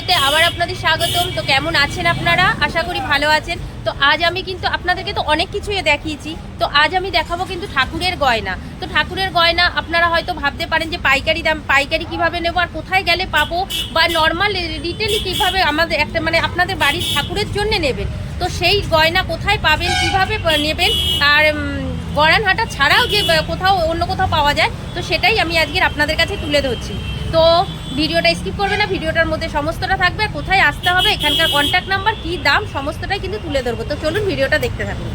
ভিডিওতে আবার আপনাদের স্বাগতম। তো কেমন আছেন আপনারা? আশা করি ভালো আছেন। তো আজ আমি কিন্তু আপনাদেরকে তো অনেক কিছুই দেখিয়েছি। তো আজ আমি দেখাবো কিন্তু ঠাকুরের গয়না। তো ঠাকুরের গয়না আপনারা হয়তো ভাবতে পারেন যে পাইকারি দাম, পাইকারি কীভাবে নেব আর কোথায় গেলে পাবো বা নর্মাল রিটেলি কীভাবে আমাদের একটা মানে আপনাদের বাড়ির ঠাকুরের জন্য নেবেন। তো সেই গয়না কোথায় পাবেন, কীভাবে নেবেন আর গড়ানহাটা ছাড়াও যে, কোথাও অন্য কোথাও পাওয়া যায়, তো সেটাই আমি আজকের আপনাদের কাছে তুলে ধরছি। তো ভিডিওটা স্কিপ করবে না, ভিডিওটার মধ্যে সমস্তটা থাকবে আর কোথায় আসতে হবে, এখানকার কন্ট্যাক্ট নাম্বার কী দাম, সমস্তটাই কিন্তু তুলে ধরবো। তো চলুন ভিডিওটা দেখতে থাকুন।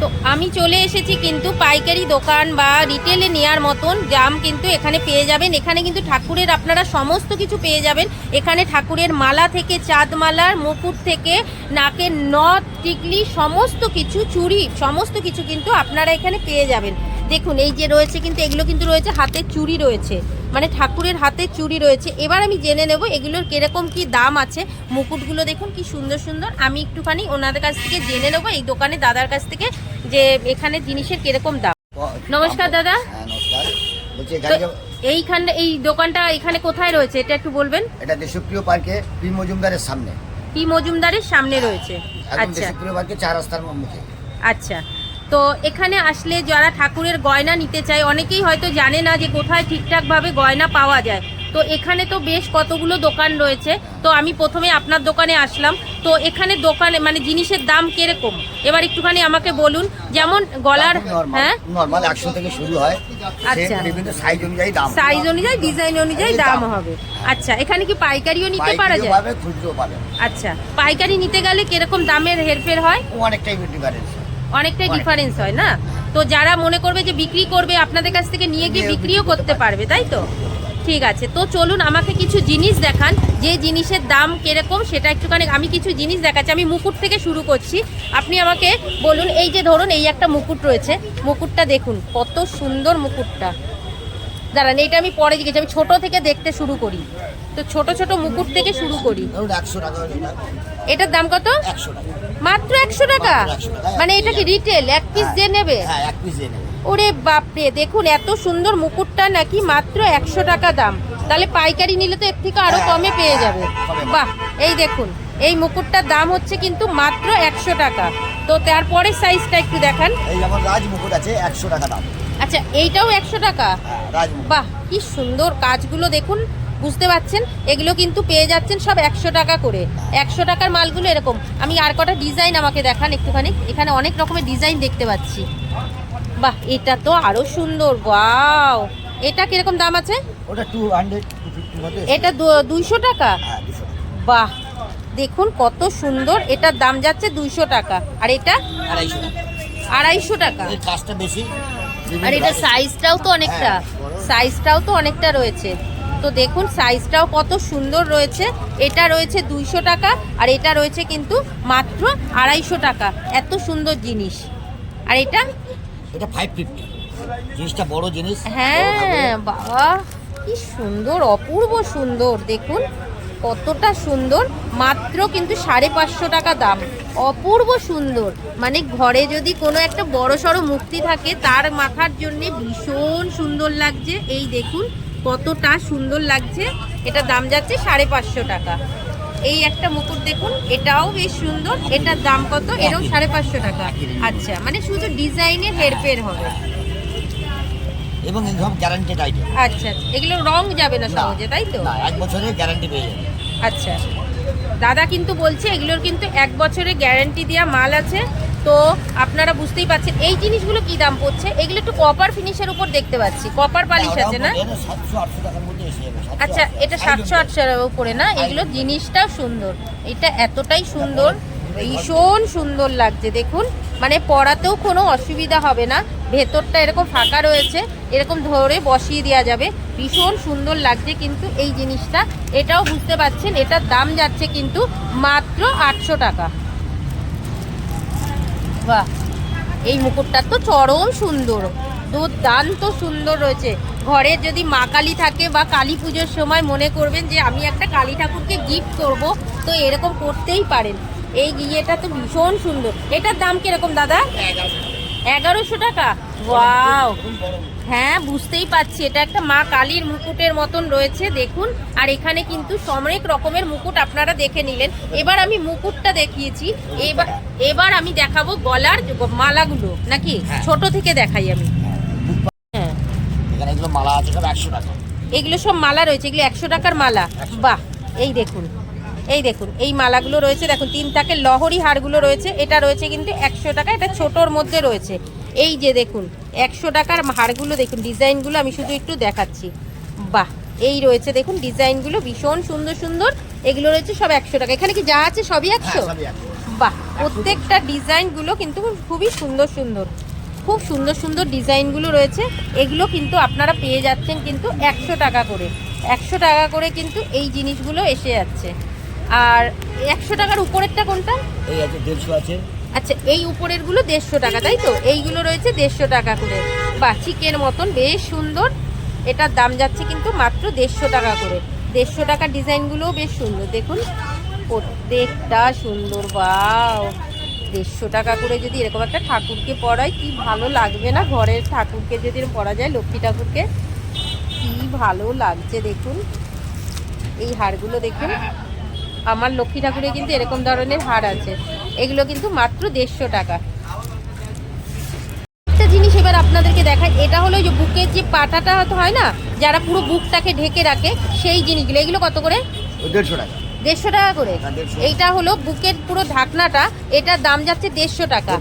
তো আমি চলে এসেছি কিন্তু পাইকারি দোকান বা রিটেলে নেওয়ার মতন দাম কিন্তু এখানে পেয়ে যাবেন। এখানে কিন্তু ঠাকুরের আপনারা সমস্ত কিছু পেয়ে যাবেন। এখানে ঠাকুরের মালা থেকে চাঁদমালার, মুকুট থেকে নাকের নথ, টিকলি, সমস্ত কিছু, চুড়ি, সমস্ত কিছু কিন্তু আপনারা এখানে পেয়ে যাবেন। দেখুন, এই যে রয়েছে কিন্তু, এগুলো কিন্তু রয়েছে হাতের চুড়ি রয়েছে। মানে ঠাকুরের হাতে চুড়ি রয়েছে। এবার আমি জেনে নেব এগুলোর কীরকম কি দাম আছে। মুকুটগুলো দেখুন কি সুন্দর সুন্দর। আমি একটুখানি ওনাদের কাছ থেকে জেনে নেব এই দোকানে দাদার কাছ থেকে যে এখানে জিনিসের কীরকম দাম। নমস্কার দাদা। হ্যাঁ এইখানে এই দোকানটা এখানে কোথায় রয়েছে? এটা একটু বলবেন। এটা দেশপ্রিয় পার্কে পি মজুমদারের সামনে। পি মজুমদারের সামনে রয়েছে। আচ্ছা। দেশপ্রিয় পার্কে চার রাস্তার মুখে আচ্ছা। তো এখানে আসলে যারা ঠাকুরের গয়না নিতে চায় অনেকেই হয়তো জানে না যে কোথায় ঠিকঠাকভাবে গয়না পাওয়া যায়। তো এখানে তো বেশ কতগুলো দোকান রয়েছে। তো আমি প্রথমে আপনার দোকানে আসলাম। তো এখানে দোকানে মানে জিনিসের দাম কীরকম? এবার একটুখানি আমাকে বলুন যেমন গলার হ্যাঁ? নর্মাল একশো থেকে শুরু হয়। আচ্ছা। বিভিন্ন সাইজ অনুযায়ী দাম সাইজ অনুযায়ী ডিজাইন অনুযায়ী দাম হবে। আচ্ছা এখানে কি পাইকারিও নিতে পারা পাইকারিও যায়? পাবে খুচরো পাবে। আচ্ছা পাইকারি নিতে গেলে কীরকম দামের হেরফের হয়? অনেকটাই ডিফারেন্স অনেকটাই ডিফারেন্স হয় না? তো যারা মনে করবে যে বিক্রি করবে আপনাদের কাছ থেকে নিয়ে গিয়ে বিক্রিও করতে পারবে তাই তো? ঠিক আছে তো চলুন আমাকে কিছু জিনিস দেখান যে জিনিসের দাম কীরকম সেটা একটুখানি আমি কিছু জিনিস দেখাচ্ছি। আমি মুকুট থেকে শুরু করছি। আপনি আমাকে বলুন এই যে ধরুন এই একটা মুকুট রয়েছে। মুকুটটা দেখুন কত সুন্দর মুকুটটা। দাঁড়ান এইটা আমি পরে জিজ্ঞেস আমি ছোট থেকে দেখতে শুরু করি। তো ছোট ছোট মুকুট থেকে শুরু করি। এটার দাম কত? একশো টাকা। মাত্র একশো টাকা? মাত্র 100 টাকা। মানে এটা কি রিটেল এক পিস যে নেবে? হ্যাঁ এক পিস নেবে। ওরে বাপরে দেখুন এত সুন্দর মুকুটটা নাকি মাত্র একশো টাকা দাম। তাহলে পাইকারি নিলে তো এর থেকে আরও হ্যাঁ, কমে পেয়ে যাবে। হ্যাঁ, বাহ এই দেখুন এই মুকুটটার দাম হচ্ছে কিন্তু মাত্র একশো টাকা। তো তারপরে সাইজটা একটু দেখান। এই যেমন রাজ মুকুট আছে একশো টাকা দাম। আচ্ছা এইটাও একশো টাকা? হ্যাঁ বাহ কি সুন্দর কাজগুলো দেখুন। বুঝতে পাচ্ছেন এগুলো কিন্তু পেয়ে যাচ্ছেন সব একশো টাকা করে। একশো টাকার মালগুলো এরকম। আমি আর কটা ডিজাইন আমাকে দেখান একটুখানি। এখানে অনেক রকমের ডিজাইন দেখতে পাচ্ছি। বাহ এটা তো আরও সুন্দর। ওয়াও! এটা কীরকম দাম আছে? ওটা টু হান্ড্রেড এটা দু- দুইশো টাকা? হ্যাঁ বাহ! দেখুন কত সুন্দর। এটার দাম যাচ্ছে দুইশো টাকা। আর এটা? আড়াইশো টাকা। আর এটা সাইজটাও তো অনেকটা। হ্যাঁ, সাইজটাও তো অনেকটা রয়েছে। তো দেখুন সাইজটাও কত সুন্দর রয়েছে। এটা রয়েছে দুইশো টাকা আর এটা রয়েছে কিন্তু মাত্র আড়াইশো টাকা। এত সুন্দর জিনিস। আর এটা? এটা ফাইভ ফিফটি জিনিসটা বড় জিনিস। হ্যাঁ বাবা কি সুন্দর অপূর্ব সুন্দর। দেখুন কতটা সুন্দর। মাত্র কিন্তু সাড়ে পাঁচশো টাকা দাম। অপূর্ব সুন্দর। মানে ঘরে যদি কোনো একটা বড় সড়ো মূর্তি থাকে তার মাথার জন্যে ভীষণ সুন্দর লাগছে। এই দেখুন কতটা সুন্দর লাগছে। এটা দাম যাচ্ছে সাড়ে পাঁচশো টাকা। এই একটা মুকুট দেখুন এটাও বেশ সুন্দর। এটার দাম কত? এটাও সাড়ে পাঁচশো টাকা। আচ্ছা মানে শুধু ডিজাইনের হেরফের হবে। এবং একদম গ্যারান্টেড আইটেম আচ্ছা আচ্ছা। এগুলো রং যাবে না সহজে তাই তো? এক বছরের গ্যারান্টি পেয়ে যাবে। আচ্ছা। দাদা কিন্তু বলছে এগুলোর কিন্তু এক বছরের গ্যারান্টি দেওয়া মাল আছে। তো আপনারা বুঝতেই পারছেন এই জিনিসগুলো কি দাম পড়ছে? এগুলো একটু কপার ফিনিশের উপর দেখতে পাচ্ছি। কপার পালিশ আছে না? সাতশো আটশো টাকার মধ্যে এসে যাবে 700, আচ্ছা এটা 800 সাতশো আটশোর উপরে না? এগুলো জিনিসটাও সুন্দর। এটা এতটাই সুন্দর ভীষণ সুন্দর লাগছে দেখুন। মানে পড়াতেও কোনো অসুবিধা হবে না। ভেতরটা এরকম ফাঁকা রয়েছে এরকম ধরে বসিয়ে দেওয়া যাবে। ভীষণ সুন্দর লাগছে কিন্তু এই জিনিসটা। এটাও বুঝতে পারছেন এটার দাম যাচ্ছে কিন্তু মাত্র আটশো টাকা। বাহ। এই মুকুটটা তো চরম সুন্দর। দুর্দান্ত সুন্দর রয়েছে। ঘরে যদি মা কালী থাকে বা কালী পুজোর সময় মনে করবেন যে আমি একটা কালী ঠাকুরকে গিফট করব, তো এরকম করতেই পারেন। এই ইয়েটা তো ভীষণ সুন্দর। এটার দাম কীরকম দাদা? এগারোশো টাকা। ওয়াও। হ্যাঁ বুঝতেই পারছি। এটা একটা মা কালীর মুকুটের মতন রয়েছে, দেখুন। আর এখানে কিন্তু অনেক রকমের মুকুট আপনারা দেখে নিলেন। এবার আমি মুকুটটা দেখিয়েছি। এবার এবার আমি দেখাবো গলার মালাগুলো নাকি? হ্যাঁ। ছোট থেকে দেখাই আমি। হ্যাঁ। এখানে এগুলো মালা আছে সব একশো টাকা। এগুলো সব মালা রয়েছে এগুলো একশো টাকার মালা। বাহ এই দেখুন এই দেখুন এই মালাগুলো রয়েছে দেখুন তিন তাকের লহরি হারগুলো রয়েছে এটা রয়েছে কিন্তু একশো টাকা এটা ছোটোর মধ্যে রয়েছে। এই যে দেখুন একশো টাকার হারগুলো দেখুন ডিজাইনগুলো আমি শুধু একটু দেখাচ্ছি। বাহ এই রয়েছে দেখুন ডিজাইনগুলো ভীষণ সুন্দর সুন্দর এগুলো রয়েছে সব একশো টাকা। এখানে কি যা আছে সবই হ্যাঁ সবই একশো। বাহ প্রত্যেকটা ডিজাইনগুলো কিন্তু খুবই সুন্দর সুন্দর। খুব সুন্দর সুন্দর ডিজাইনগুলো রয়েছে। এগুলো কিন্তু আপনারা পেয়ে যাচ্ছেন কিন্তু একশো টাকা করে। একশো টাকা করে কিন্তু এই জিনিসগুলো এসে যাচ্ছে। আর একশো টাকার উপরেরটা কোনটা? এই আছে দেড়শো আছে। আচ্ছা এই উপরেরগুলো দেড়শো টাকা তাই তো? এইগুলো রয়েছে দেড়শো টাকা করে। বা চিকের মতন বেশ সুন্দর। এটার দাম যাচ্ছে কিন্তু মাত্র দেড়শো টাকা করে। দেড়শো টাকার ডিজাইনগুলোও বেশ সুন্দর। দেখুন প্রত্যেকটা সুন্দর বাও দেড়শো টাকা করে যদি এরকম একটা ঠাকুরকে পড়ায় কি ভালো লাগবে না? ঘরের ঠাকুরকে যদি পড়া যায়, লক্ষ্মী ঠাকুরকে? কি ভালো লাগছে, দেখুন। এই হারগুলো দেখুন। আমার লক্ষ্মী ঠাকুরের কিন্তু এরকম ধরনের হার আছে। এগুলো কিন্তু মাত্র দেড়শো টাকা। একটা জিনিস এবার আপনাদেরকে দেখাই, এটা হলো যে বুকের যে পাটাটা হয়তো হয় না, যারা পুরো বুকটাকে ঢেকে রাখে, সেই জিনিসগুলো। এগুলো কত করে? দেড়শো টাকা। দেড়শো টাকা করে। হ্যাঁ, 150 এইটা হলো বুকের পুরো ঢাকনাটা এটার দাম যাচ্ছে দেড়শো টাকা।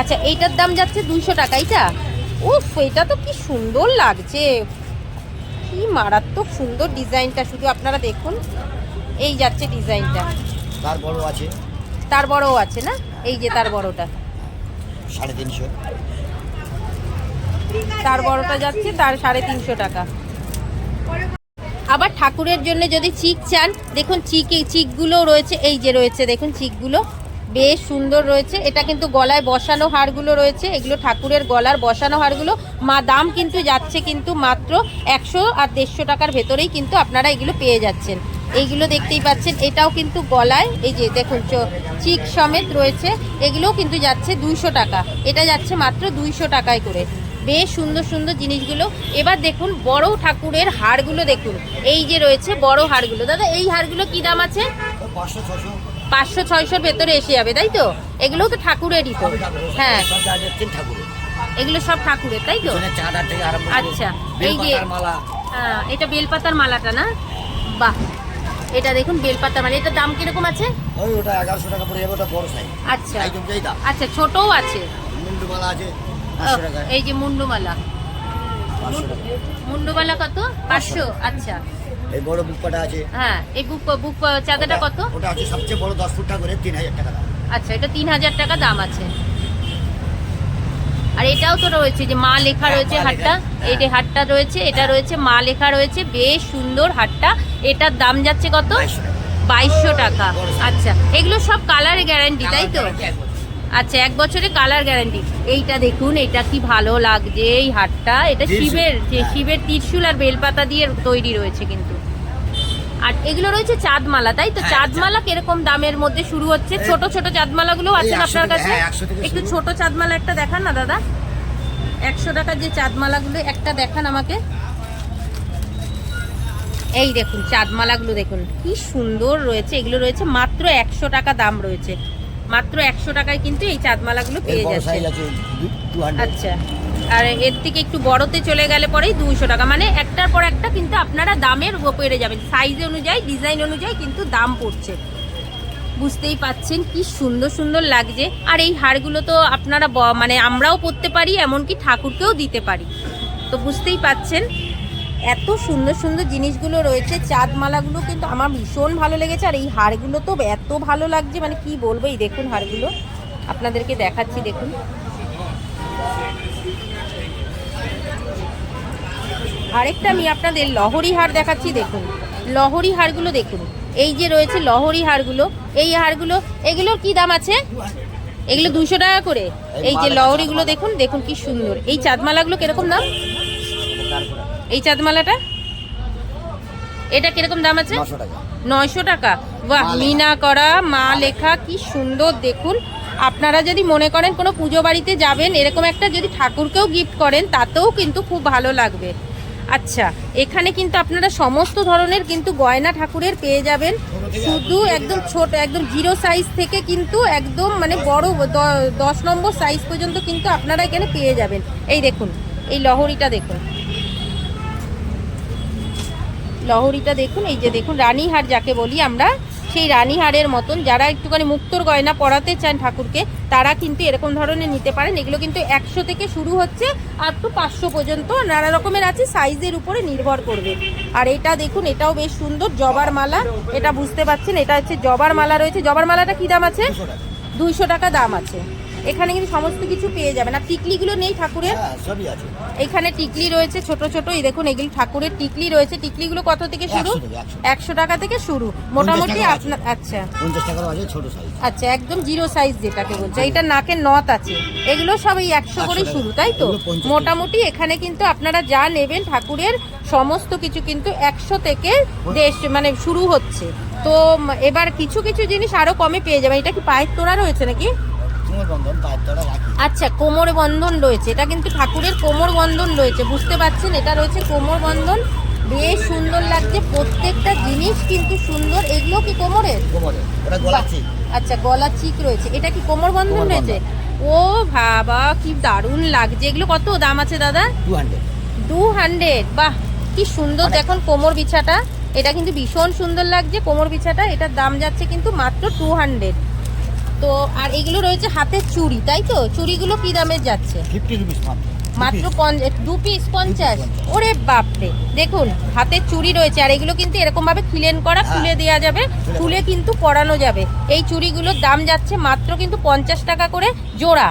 আচ্ছা এইটার দাম যাচ্ছে দুশো টাকা এইটা? উফ এটা তো কি সুন্দর লাগছে। কি মারাত্মক সুন্দর ডিজাইনটা শুধু আপনারা দেখুন। এই যাচ্ছে ডিজাইনটা। তার বড় আছে। তার বড়ও আছে না? এই যে তার বড়টা। সাড়ে তিনশো। তার বড়টা যাচ্ছে তার সাড়ে তিনশো টাকা। আবার ঠাকুরের জন্য যদি চিক চান, দেখুন চিক চিকগুলো রয়েছে, এই যে রয়েছে, দেখুন চিকগুলো বেশ সুন্দর রয়েছে। এটা কিন্তু গলায় বসানো হারগুলো রয়েছে, এগুলো ঠাকুরের গলার বসানো হারগুলো মা দাম কিন্তু যাচ্ছে কিন্তু মাত্র একশো আর দেড়শো টাকার ভেতরেই কিন্তু আপনারা এগুলো পেয়ে যাচ্ছেন। এইগুলো দেখতেই পাচ্ছেন, এটাও কিন্তু গলায়, এই যে দেখুন চিক সমেত রয়েছে, এগুলোও কিন্তু যাচ্ছে দুইশো টাকা। এটা যাচ্ছে মাত্র দুইশো টাকায় করে। বেশ সুন্দর সুন্দর জিনিসগুলো। এবার দেখুন বড় ঠাকুরের হাড়গুলো দেখুন। এই যে রয়েছে বড় হাড়গুলো। দাদা এই হাড়গুলো কি দাম আছে? পাঁচশো ছয়শোর ভেতরে এসে যাবে তাই তো? এগুলোও তো ঠাকুরেরই তো। হ্যাঁ। এগুলো সব ঠাকুরের তাই তো? আচ্ছা, এই যে- হ্যাঁ, এটা বেলপাতার মালাটা না? বাহ! এটা দেখুন বেলপাতার মালা। এটার দাম কীরকম আছে? ওই ওটা এগারোশো টাকা পড়ে যাবে ওটা বড় সাইজ আচ্ছা। আচ্ছা ছোটও আছে। মুন্ডু মালা আছে। এই যে মুন্ডুমালা। মুন্ডুমালা কত? পাঁচশো? আচ্ছা। এই বড় বুকপাটা আছে। হ্যাঁ এই বুক বুক চাঁদাটা কত? ওটা আছে সবচেয়ে বড় দশ ফুট করে তিন হাজার টাকা দাম। আচ্ছা এটা তিন হাজার টাকা দাম আছে। আর এটাও তো রয়েছে যে মা লেখা হ্যাঁ, রয়েছে হাটটা। লেখা, এই যে হাটটা রয়েছে এটা রয়েছে মা লেখা রয়েছে বেশ সুন্দর হাটটা। এটার দাম যাচ্ছে কত? বাইশশো টাকা। আচ্ছা এগুলো সব কালার গ্যারান্টি তাই তো। আচ্ছা এক বছরে কালার গ্যারান্টি। এইটা দেখুন এটা কি ভালো লাগছে এই হাটটা এটা শিবের যে হ্যাঁ। শিবের ত্রিশূল আর বেলপাতা দিয়ে তৈরি রয়েছে কিন্তু। আর এগুলো রয়েছে চাঁদমালা তাই তো? হ্যাঁ, চাঁদমালা কীরকম দামের মধ্যে শুরু হচ্ছে? ছোট ছোট চাঁদমালাগুলো আছেন আপনার কাছে? হ্যাঁ, 100 থেকে একটু। ছোট চাঁদমালা একটা দেখান না দাদা। একশো টাকার যে চাঁদমালাগুলো একটা দেখান আমাকে। এই দেখুন চাঁদমালাগুলো দেখুন। কি সুন্দর রয়েছে। এগুলো রয়েছে মাত্র একশো টাকা দাম রয়েছে। মাত্র একশো টাকায় কিন্তু এই চাঁদমালাগুলো পেয়ে যাচ্ছে আচ্ছা। আর এর থেকে একটু বড়তে চলে গেলে পরেই দুশো টাকা। মানে একটার পর একটা কিন্তু আপনারা দামের পেরে যাবেন। সাইজ অনুযায়ী ডিজাইন অনুযায়ী কিন্তু দাম পড়ছে। বুঝতেই পাচ্ছেন কি সুন্দর সুন্দর লাগছে। আর এই হারগুলো তো আপনারা মানে আমরাও পরতে পারি এমনকি ঠাকুরকেও দিতে পারি। তো বুঝতেই পাচ্ছেন এত সুন্দর সুন্দর জিনিসগুলো রয়েছে চাঁদ মালাগুলো কিন্তু আমার ভীষণ ভালো লেগেছে, আর এই হারগুলো তো এত ভালো লাগছে মানে কি বলব, এই দেখুন হারগুলো, আপনাদেরকে দেখাচ্ছি, দেখুন। আরেকটা আমি আপনাদের লহরি হার দেখাচ্ছি, দেখুন। লহরি হারগুলো দেখুন। এই যে রয়েছে লহরি হারগুলো, এই হারগুলো এগুলোর কি দাম আছে? এগুলো দুশো টাকা করে। এই যে লহরিগুলো দেখুন দেখুন কি সুন্দর। এই চাঁদমালাগুলো কীরকম দাম? এই চাঁদমালাটা? এটা কীরকম দাম আছে? নয়শো টাকা। বাহ মিনা করা মা লেখা কি সুন্দর দেখুন। আপনারা যদি মনে করেন কোনো পুজো বাড়িতে যাবেন এরকম একটা যদি ঠাকুরকেও গিফট করেন তাতেও কিন্তু খুব ভালো লাগবে। আচ্ছা এখানে কিন্তু আপনারা সমস্ত ধরনের কিন্তু গয়না ঠাকুরের পেয়ে যাবেন। শুধু একদম ছোট। একদম জিরো সাইজ থেকে কিন্তু একদম মানে বড় দশ নম্বর সাইজ পর্যন্ত কিন্তু আপনারা এখানে পেয়ে যাবেন। এই দেখুন এই লহরিটা দেখুন। লহরিটা দেখুন, এই যে দেখুন, রানীহার যাকে বলি আমরা, সেই রানীহারের মতন যারা একটুখানি মুক্তোর গয়না পরাতে চান ঠাকুরকে, তারা কিন্তু এরকম ধরনের নিতে পারেন। এগুলো কিন্তু একশো থেকে শুরু হচ্ছে, আর তো পাঁচশো পর্যন্ত। নানা রকমের আছে, সাইজের উপরে নির্ভর করবে। আর এটা দেখুন, এটাও বেশ সুন্দর, জবার মালা। এটা বুঝতে পারছেন, এটা হচ্ছে জবার মালা রয়েছে। জবার মালাটা কি দাম আছে? দুইশো টাকা দাম আছে। এখানে কিন্তু সমস্ত কিছু পেয়ে যাবেন। আর টিকলিগুলো নেই ঠাকুরের? হ্যাঁ সবই আছে। এখানে টিকলি রয়েছে ছোট ছোট। এই দেখুন এগুলো ঠাকুরের টিকলি রয়েছে। টিকলিগুলো কত থেকে শুরু? 100 থেকে, 100 একশো টাকা থেকে শুরু। মোটামুটি আপনার আচ্ছা। আচ্ছা একদম জিরো সাইজ যেটাকে বলছে। এটা নাকের নথ আছে। এগুলো সব এই একশো 100 করে শুরু তাই তো? এগুলো 50 টাকা। মোটামুটি এখানে কিন্তু আপনারা যা নেবেন ঠাকুরের সমস্ত কিছু কিন্তু একশো থেকে দেশ মানে শুরু হচ্ছে। তো এবার কিছু কিছু জিনিস আরও কমে পেয়ে যাবেন। এটা কি পায়ের তোড়া রয়েছে নাকি? আচ্ছা কোমর বন্ধন রয়েছে। এটা কিন্তু ঠাকুরের কোমর বন্ধন রয়েছে বুঝতে পারছেন? এটা রয়েছে কোমর বন্ধন। বেশ সুন্দর লাগছে প্রত্যেকটা জিনিস কিন্তু সুন্দর। এগুলো কি কোমরের? কোমরে আচ্ছা গলা চিক রয়েছে। এটা কি কোমর বন্ধন রয়েছে? ও বাবা কি দারুণ লাগছে। এগুলো কত দাম আছে দাদা? টু হান্ড্রেড বাহ কি সুন্দর। দেখুন কোমর বিছাটা। এটা কিন্তু ভীষণ সুন্দর লাগছে কোমর বিছাটা। এটার দাম যাচ্ছে কিন্তু মাত্র টু হান্ড্রেড তো আর এগুলো রয়েছে হাতের চুড়ি তাই তো? চুড়িগুলো কি দামের যাচ্ছে? মাত্র দু পিস পঞ্চাশ। ওরে বাপরে। দেখুন হাতের চুড়ি রয়েছে আর এগুলো কিন্তু এরকম ভাবে খিলেন করা হ্যাঁ। খুলে দেওয়া যাবে খুলে খুলে কিন্তু পরানো যাবে। এই চুড়িগুলোর দাম যাচ্ছে মাত্র কিন্তু পঞ্চাশ টাকা করে জোড়া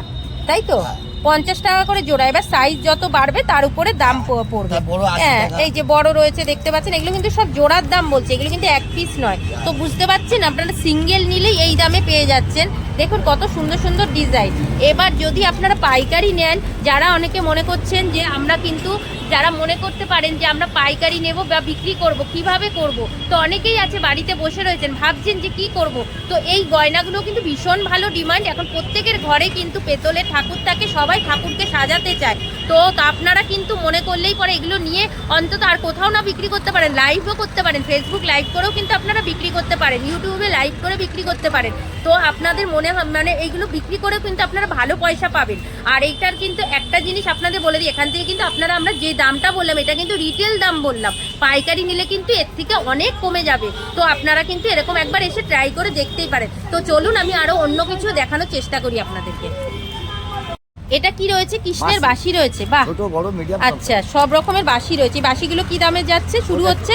তাই তো? হ্যাঁ। পঞ্চাশ টাকা করে জোড়া। এবার সাইজ যত বাড়বে তার উপরে দাম পড়বে। তার হ্যাঁ এই যে বড় রয়েছে দেখতে পাচ্ছেন এগুলো কিন্তু সব জোড়ার দাম বলছে। এগুলো কিন্তু এক পিস নয়। তো বুঝতে পারছেন আপনারা সিঙ্গেল নিলেই এই দামে পেয়ে যাচ্ছেন। দেখুন কত সুন্দর সুন্দর ডিজাইন। এবার যদি আপনারা পাইকারি নেন, যারা অনেকে মনে করছেন যে আমরা কিন্তু, যারা মনে করতে পারেন যে আমরা পাইকারি নেব বা বিক্রি করব, কীভাবে করব? তো অনেকেই আছে বাড়িতে বসে রয়েছেন, ভাবছেন যে কি করব? তো এই গয়নাগুলো কিন্তু ভীষণ ভালো ডিমান্ড। এখন প্রত্যেকের ঘরে কিন্তু পেতলের ঠাকুর থাকে, সবাই ঠাকুরকে সাজাতে চায়। তো আপনারা কিন্তু মনে করলেই পরে এগুলো নিয়ে অন্তত আর কোথাও না বিক্রি করতে পারেন লাইভও করতে পারেন। ফেসবুক লাইভ করেও কিন্তু আপনারা বিক্রি করতে পারেন ইউটিউবে লাইভ করে বিক্রি করতে পারেন। তো আপনাদের মনে হয়- মানে এইগুলো বিক্রি করেও কিন্তু আপনারা ভালো পয়সা পাবেন। আর এইটার কিন্তু একটা জিনিস আপনাদের বলে দিই এখান থেকে কিন্তু আপনারা আমরা যে দামটা বললাম এটা কিন্তু রিটেল দাম বললাম। পাইকারি নিলে কিন্তু এর থেকে অনেক কমে যাবে। তো আপনারা কিন্তু এরকম একবার এসে ট্রাই করে দেখতেই পারেন। তো চলুন আমি আরও অন্য কিছু দেখানোর চেষ্টা করি আপনাদেরকে। এটা কি রয়েছে? কৃষ্ণের। বাসি রয়েছে বাহ। মিডিয়াম আচ্ছা সব রকমের বাসি রয়েছে। বাসিগুলো কি দামে যাচ্ছে? শুরু হচ্ছে?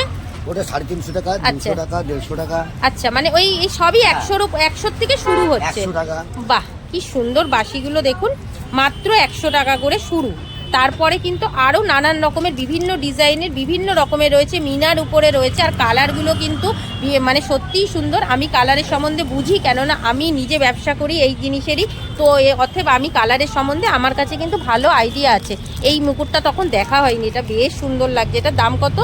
ওটা সাড়ে তিনশো টাকা আচ্ছা। দুশো টাকা দেড়শো টাকা। আচ্ছা মানে ওই সবই। একশোর একশোর থেকে শুরু হচ্ছে। টাকা। বাহ কি সুন্দর বাসিগুলো দেখুন। মাত্র একশো টাকা করে শুরু। তারপরে কিন্তু আরও নানান রকমের বিভিন্ন ডিজাইনের বিভিন্ন রকমের রয়েছে মিনার উপরে রয়েছে আর কালারগুলো কিন্তু মানে সত্যিই সুন্দর। আমি কালারের সম্বন্ধে বুঝি কেননা আমি নিজে ব্যবসা করি এই জিনিসেরই। তো এ অতএব আমি কালারের সম্বন্ধে আমার কাছে কিন্তু ভালো আইডিয়া আছে। এই মুকুটটা তখন দেখা হয়নি। এটা বেশ সুন্দর লাগছে। এটার দাম কত?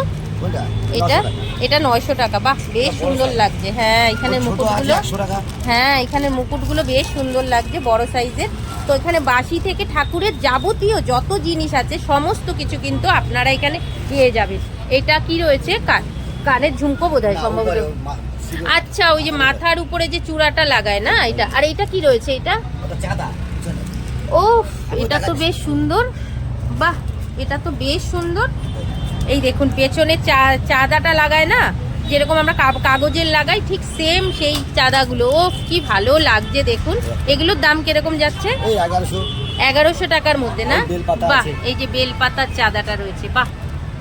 এটা? এটা নয়শো টাকা। বাহ বেশ সুন্দর লাগছে। হ্যাঁ এখানে মুকুটগুলো হ্যাঁ এখানে মুকুটগুলো বেশ সুন্দর লাগছে বড় সাইজের তো এখানে বাঁশি থেকে ঠাকুরের যাবতীয় যত জিনিস আছে সমস্ত কিছু কিন্তু আপনারা এখানে পেয়ে যাবেন। এটা কি রয়েছে? কান- কানের ঝুমকো বোধ হয় সম্ভবত। আচ্ছা ওই যে মাথার উপরে যে চূড়াটা লাগায় না এটা? আর এটা কি রয়েছে এটা? ও এটা তো বেশ সুন্দর। বাহ এটা তো বেশ সুন্দর। এই দেখুন পেছনে চা- চাঁদাটা লাগায় না? যেরকম আমরা কাগজের লাগাই ঠিক সেম সেই চাঁদাগুলো। ও কি ভালো লাগছে দেখুন। এগুলোর দাম কীরকম যাচ্ছে? এগারোশো। টাকার মধ্যে না? বাহ এই যে বেলপাতার চাঁদাটা রয়েছে বাহ।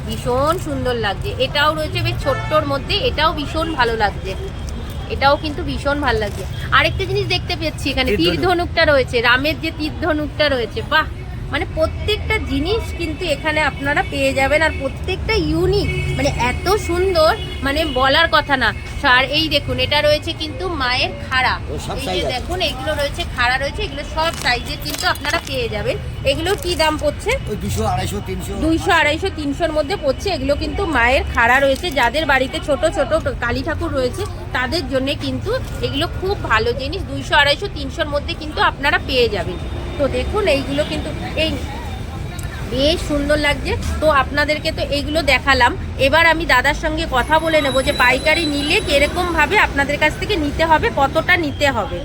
ভীষণ সুন্দর লাগছে। এটাও রয়েছে বেশ ছোট্টর মধ্যে এটাও ভীষণ ভালো লাগছে। এটাও কিন্তু ভীষণ ভালো লাগছে। আরেকটা জিনিস দেখতে পেয়েছি এখানে তীর ধনুকটা রয়েছে রামের যে তীর ধনুকটা রয়েছে বাহ। মানে প্রত্যেকটা জিনিস কিন্তু এখানে আপনারা পেয়ে যাবেন। আর প্রত্যেকটা ইউনিক মানে এত সুন্দর মানে বলার কথা না। আর এই দেখুন এটা রয়েছে কিন্তু মায়ের খাড়া। এই যে দেখুন এগুলো রয়েছে খাড়া রয়েছে এগুলো সব সাইজের কিন্তু আপনারা পেয়ে যাবেন। এগুলো কি দাম পড়ছে? দুইশো আড়াইশো তিনশোর মধ্যে পড়ছে। এগুলো কিন্তু মায়ের খাড়া রয়েছে। যাদের বাড়িতে ছোট ছোট কালী ঠাকুর রয়েছে তাদের জন্য কিন্তু এগুলো খুব ভালো জিনিস। দুইশো আড়াইশো তিনশোর মধ্যে কিন্তু আপনারা পেয়ে যাবেন। তো দেখুন, এইগুলো কিন্তু এই বেশ সুন্দর লাগছে। তো আপনাদেরকে তো এইগুলো দেখালাম। এবার আমি দাদার সঙ্গে কথা বলে নেব যে পাইকারি নিলে কীরকমভাবে আপনাদের কাছ থেকে নিতে হবে, কতটা নিতে হবে।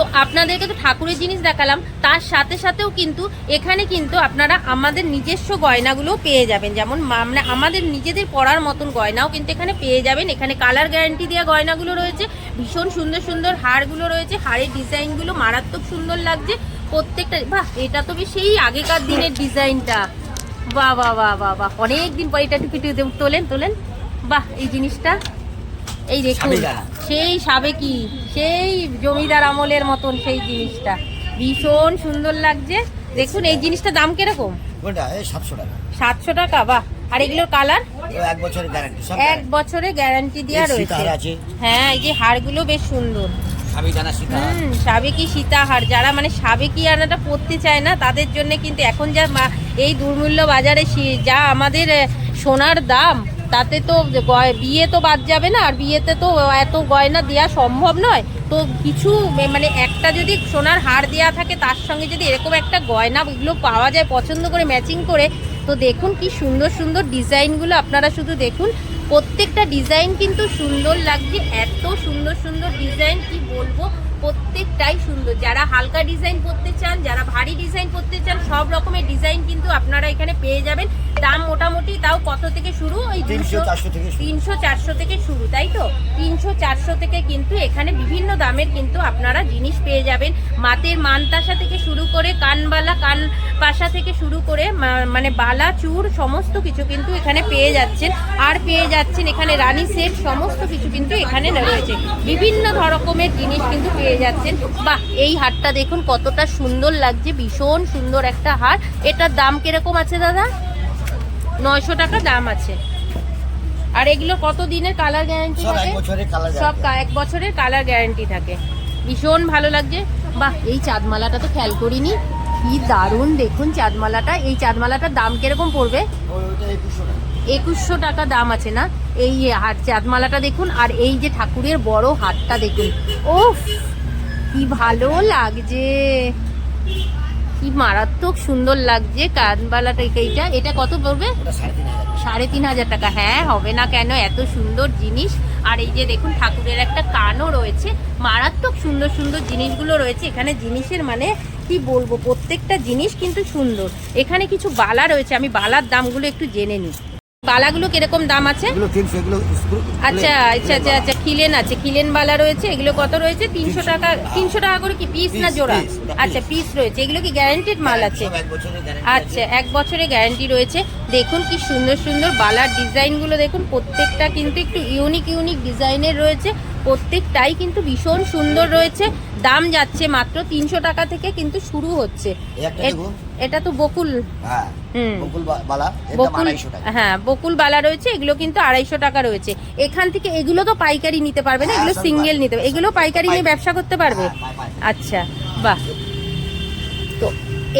তো আপনাদেরকে তো ঠাকুরের জিনিস দেখালাম, তার সাথে সাথেও কিন্তু এখানে কিন্তু আপনারা আমাদের নিজস্ব গয়নাগুলোও পেয়ে যাবেন। যেমন মানে আমাদের নিজেদের পরার মতন গয়নাও কিন্তু এখানে পেয়ে যাবেন। এখানে কালার গ্যারান্টি দেওয়া গয়নাগুলো রয়েছে, ভীষণ সুন্দর সুন্দর হারগুলো রয়েছে হাড়ের ডিজাইনগুলো মারাত্মক সুন্দর লাগছে। প্রত্যেকটা, বাহ, এটা তো সেই আগেকার দিনের ডিজাইনটা। বাহ বাহ বাহ বাহ বাহ অনেক দিন পর এটা একটু তোলেন তোলেন। বাহ, এই জিনিসটা। এই দেখুন। সেই সাবেকি সেই জমিদার আমলের মতন সেই জিনিসটা। ভীষণ সুন্দর লাগছে। দেখুন এই জিনিসটা দাম কীরকম? সাতশো টাকা। সাতশো টাকা বাহ। আর এগুলোর কালার? এক বছরের গ্যারান্টি এক বছরের গ্যারান্টি দেওয়া রয়েছে। হ্যাঁ এই যে হারগুলো বেশ সুন্দর। সাবিদানা সীতা সাবেকি সীতাহার। যারা মানে সাবেকি আনাটা পরতে চায় না তাদের জন্য কিন্তু এখন যা এই দুর্মূল্য বাজারে যা আমাদের সোনার দাম তাতে তো বিয়ে তো বাদ যাবে না, আর বিয়েতে তো এত গয়না দেওয়া সম্ভব নয়। তো কিছু মানে একটা যদি সোনার হার দেওয়া থাকে, তার সঙ্গে যদি এরকম একটা গয়না এগুলো পাওয়া যায়, পছন্দ করে ম্যাচিং করে, তো দেখুন কি সুন্দর সুন্দর ডিজাইনগুলো আপনারা শুধু দেখুন। প্রত্যেকটা ডিজাইন কিন্তু সুন্দর লাগছে, এত সুন্দর সুন্দর ডিজাইন কি বলব? প্রত্যেকটাই সুন্দর। যারা হালকা ডিজাইন করতে চান যারা ভারী ডিজাইন করতে চান সব রকমের ডিজাইন কিন্তু আপনারা এখানে পেয়ে যাবেন। দাম মোটামুটি তাও কত থেকে শুরু? ওই তিনশো চারশো থেকে শুরু। তিনশো চারশো থেকে শুরু তাই তো? তিনশো চারশো থেকে কিন্তু এখানে বিভিন্ন দামের কিন্তু আপনারা জিনিস পেয়ে যাবেন। মাতের মানতাসা থেকে শুরু করে কানবালা কান পাশা থেকে শুরু করে মানে বালা চুর সমস্ত কিছু কিন্তু এখানে পেয়ে যাচ্ছেন। আর পেয়ে যাচ্ছেন এখানে রানী সেট সমস্ত কিছু কিন্তু এখানে রয়েছে। বিভিন্ন রকমের জিনিস কিন্তু পেয়ে যাচ্ছেন। বাহ এই হারটা দেখুন কতটা সুন্দর লাগছে ভীষণ সুন্দর একটা হার। এটার দাম কীরকম আছে দাদা? নয়শো টাকা দাম আছে। আর এগুলো কত দিনের কালার গ্যারান্টি থাকে? সব এক বছরের কালার গ্যারান্টি থাকে। ভীষণ ভালো লাগছে। বাহ এই চাঁদমালাটা তো খেয়াল করিনি। কি দারুণ দেখুন চাঁদমালাটা। এই চাঁদমালাটার দাম কীরকম পড়বে? একুশশো টাকা। দাম আছে না? এই চাঁদমালাটা দেখুন। আর এই যে ঠাকুরের বড় হাতটা দেখুন। ওফ কি ভালো লাগছে। কি মারাত্মক সুন্দর লাগছে কানবালাটা এইটা। এটা কত পড়বে? সাড়ে তিন হাজার সাড়ে তিন হাজার টাকা। হ্যাঁ হবে না কেন? এত সুন্দর জিনিস। আর এই যে দেখুন ঠাকুরের একটা কানও রয়েছে। মারাত্মক সুন্দর সুন্দর জিনিসগুলো রয়েছে। এখানে জিনিসের মানে কি বলব? প্রত্যেকটা জিনিস কিন্তু সুন্দর। এখানে কিছু বালা রয়েছে। আমি বালার দামগুলো একটু জেনে নিই। বালাগুলো কীরকম দাম আছে? স্ক্রু- আচ্ছা আচ্ছা আচ্ছা আচ্ছা খিলেন আছে খিলেন বালা রয়েছে এগুলো কত রয়েছে? তিনশো টাকা তিনশো টাকা করে কি পিস না জোড়া? আচ্ছা পিস রয়েছে এগুলো কি গ্যারান্টেড মাল আছে? সব এক বছরের গ্যারান্টি আচ্ছা এক বছরের গ্যারান্টি রয়েছে। দেখুন কি সুন্দর সুন্দর বালার ডিজাইনগুলো দেখুন প্রত্যেকটা কিন্তু একটু ইউনিক ইউনিক ডিজাইনের রয়েছে। প্রত্যেকটাই কিন্তু ভীষণ সুন্দর রয়েছে। দাম যাচ্ছে মাত্র তিনশো টাকা থেকে কিন্তু শুরু হচ্ছে। এটা তো বকুল। হ্যাঁ হুম। বকুল বালা বকুল হ্যাঁ বকুল বালা রয়েছে এগুলো কিন্তু আড়াইশো টাকা রয়েছে। এখান থেকে এগুলো তো পাইকারি নিতে পারবে না হ্যাঁ, এগুলো সিঙ্গেল নিতে পারবে। এগুলো পাইকারি নিয়ে ব্যবসা করতে পারবে? হ্যাঁ। আচ্ছা বাহ। তো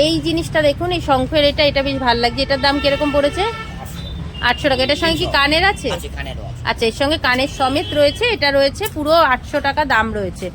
এই জিনিসটা দেখুন এই শঙ্খের এটা এটা বেশ ভালো লাগছে। এটার দাম কীরকম পড়েছে? আটশো টাকা। এটার সঙ্গে কি কানের আছে। আচ্ছা এর সঙ্গে কানের সমেত রয়েছে। এটা রয়েছে পুরো আটশো টাকা দাম রয়েছে।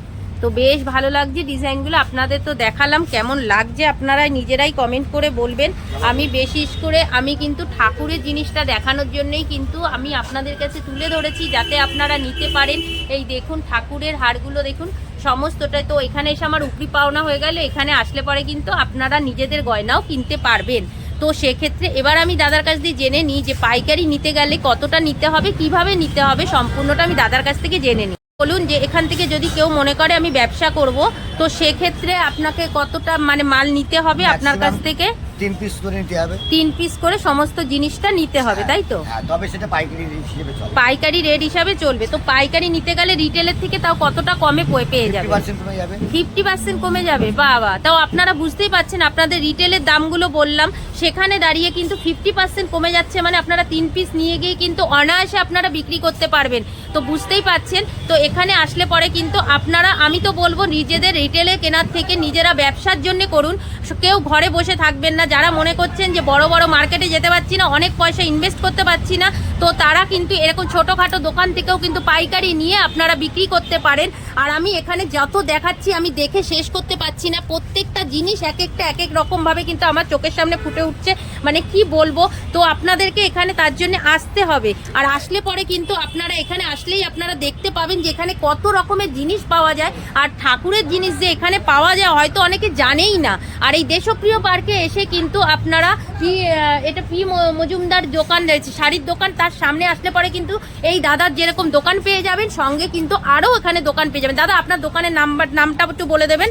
তো বেশ ভালো লাগছে ডিজাইনগুলো। আপনাদের তো দেখালাম কেমন লাগছে আপনারা নিজেরাই কমেন্ট করে বলবেন। আমি বিশেষ করে, আমি কিন্তু ঠাকুরের জিনিসটা দেখানোর জন্যই কিন্তু আমি আপনাদের কাছে তুলে ধরেছি, যাতে আপনারা নিতে পারেন। এই দেখুন ঠাকুরের হারগুলো দেখুন, সমস্তটাই তো এখানে এসে আমার উপরি পাওনা হয়ে গেলে, এখানে আসলে পরে কিন্তু আপনারা নিজেদের গয়নাও কিনতে পারবেন। তো সেক্ষেত্রে এবার আমি দাদার কাছ দিয়ে জেনে নিই যে পাইকারি নিতে গেলে কতটা নিতে হবে, কীভাবে নিতে হবে, সম্পূর্ণটা আমি দাদার কাছ থেকে জেনে নিই। বলুন যে এখান থেকে যদি কেউ মনে করে আমি ব্যবসা করব তো সেক্ষেত্রে আপনাকে কতটা মানে মাল নিতে হবে আপনার কাছ থেকে? তিন পিস করে নিতে হবে। তিন পিস করে সমস্ত জিনিসটা নিতে হবে তাই তো? হ্যাঁ তবে সেটা পাইকারি হিসেবে চলে। পাইকারি রেট হিসাবে চলবে। তো পাইকারি নিতে গেলে রিটেলের থেকে তাও কতটা কমে পেয়ে যাবে? পার্সেন্ট কমে যাবে। ফিফটি পার্সেন্ট কমে যাবে? বাবা তাও আপনারা বুঝতেই পাচ্ছেন আপনাদের রিটেলের দামগুলো বললাম সেখানে দাঁড়িয়ে কিন্তু ফিফটি পার্সেন্ট কমে যাচ্ছে মানে আপনারা তিন পিস নিয়ে গিয়ে কিন্তু অনায়াসে আপনারা বিক্রি করতে পারবেন। তো বুঝতেই পাচ্ছেন তো এখানে আসলে পরে কিন্তু আপনারা আমি তো বলব নিজেদের রিটেলে কেনার থেকে নিজেরা ব্যবসার জন্য করুন। কেউ ঘরে বসে থাকবেন না যারা মনে করছেন যে বড় বড় মার্কেটে যেতে পারছি না, অনেক পয়সা ইনভেস্ট করতে পারছি না তো তারা কিন্তু এরকম ছোটোখাটো দোকান থেকেও কিন্তু পাইকারি নিয়ে আপনারা বিক্রি করতে পারেন। আর আমি এখানে যত দেখাচ্ছি আমি দেখে শেষ করতে পারছি না। প্রত্যেকটা জিনিস এক একটা এক এক রকমভাবে কিন্তু আমার চোখের সামনে ফুটে উঠছে। মানে কি বলব? তো আপনাদেরকে এখানে তার জন্য আসতে হবে। আর আসলে পরে কিন্তু আপনারা এখানে আসলেই আপনারা দেখতে পাবেন যে এখানে কত রকমের জিনিস পাওয়া যায়। আর ঠাকুরের জিনিস যে এখানে পাওয়া যায় হয়তো অনেকে জানেই না। আর এই দেশপ্রিয় পার্কে এসে কিন্তু আপনারা আহ, এটা পি মজুমদার দোকান রয়েছে? শাড়ির দোকান তার সামনে আসলে পরে কিন্তু এই দাদার যেরকম দোকান পেয়ে যাবেন সঙ্গে কিন্তু আরও এখানে দোকান পেয়ে যাবেন। দাদা আপনার দোকানের নাম্বার নামটা একটু বলে দেবেন।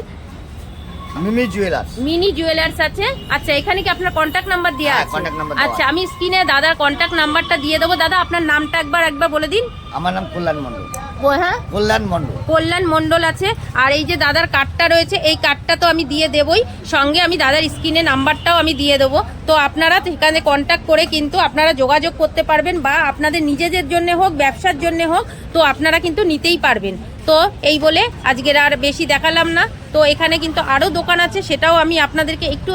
মিমি জুয়েলার্স। মিনি জুয়েলার্স আছে। আচ্ছা এখানে কি আপনার কন্ট্যাক্ট নাম্বার দেওয়া হ্যাঁ, আছে? আচ্ছা আমি স্ক্রিনে দাদার কন্ট্যাক্ট নাম্বারটা দিয়ে দেবো। দাদা আপনার নামটা একবার একবার বলে দিন। আমার নাম কল্যাণ মণ্ডল। হ্যাঁ? কল্যাণ মণ্ডল। কল্যাণ মণ্ডল আছে। আর এই যে দাদার কার্ডটা রয়েছে এই কার্ডটা তো আমি দিয়ে দেবই। সঙ্গে আমি দাদার স্ক্রিনে নাম্বারটাও আমি দিয়ে দেবো। তো আপনারা সেখানে কন্ট্যাক্ট করে কিন্তু আপনারা যোগাযোগ করতে পারবেন বা আপনাদের নিজেদের জন্য হোক ব্যবসার জন্য হোক তো আপনারা কিন্তু নিতেই পারবেন। তো এই বলে আজকের আর বেশি দেখালাম না। তো এখানে কিন্তু আরও দোকান আছে সেটাও আমি আপনাদেরকে একটু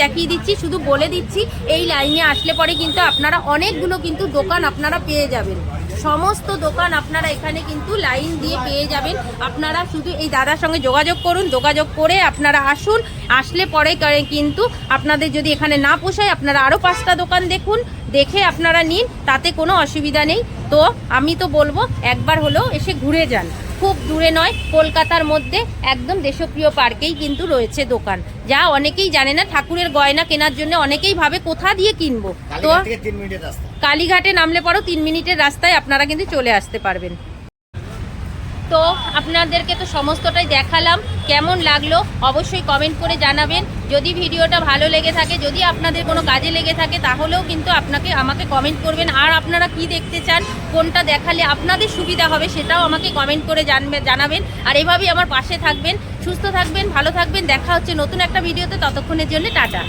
দেখিয়ে দিচ্ছি শুধু বলে দিচ্ছি। এই লাইনে আসলে পরে কিন্তু আপনারা অনেকগুলো কিন্তু দোকান আপনারা পেয়ে যাবেন। সমস্ত দোকান আপনারা এখানে কিন্তু লাইন দিয়ে পেয়ে যাবেন। আপনারা শুধু এই দাদার সঙ্গে যোগাযোগ করুন যোগাযোগ করে আপনারা আসুন। আসলে পরে কিন্তু আপনাদের যদি এখানে না পোষায় আপনারা আরও পাঁচটা দোকান দেখুন দেখে আপনারা নিন তাতে কোনো অসুবিধা নেই। তো আমি তো বলব একবার হলেও এসে ঘুরে যান। খুব দূরে নয় কলকাতার মধ্যে একদম দেশপ্রিয় পার্কেই কিন্তু রয়েছে দোকান। যা অনেকেই জানে না ঠাকুরের গয়না কেনার জন্য অনেকেই ভাবে কোথা দিয়ে কিনবো। তো কালীঘাট নামলে পরও তিন মিনিটের রাস্তায় আপনারা কিন্তু চলে আসতে পারবেন। তো আপনাদেরকে তো সমস্তটাই দেখালাম, কেমন লাগল অবশ্যই কমেন্ট করে জানাবেন। যদি ভিডিওটা ভালো লেগে থাকে, যদি আপনাদের কোনো কাজে লেগে থাকে, তাহলেও কিন্তু আপনাকে আমাকে কমেন্ট করবেন। আর আপনারা কি দেখতে চান, কোনটা দেখালে আপনাদের সুবিধা হবে, সেটাও আমাকে কমেন্ট করে জানবে, জানাবেন। আর এভাবেই আমার পাশে থাকবেন। সুস্থ থাকবেন, ভালো থাকবেন। দেখা হচ্ছে নতুন একটা ভিডিওতে, ততক্ষণের জন্য টাটা।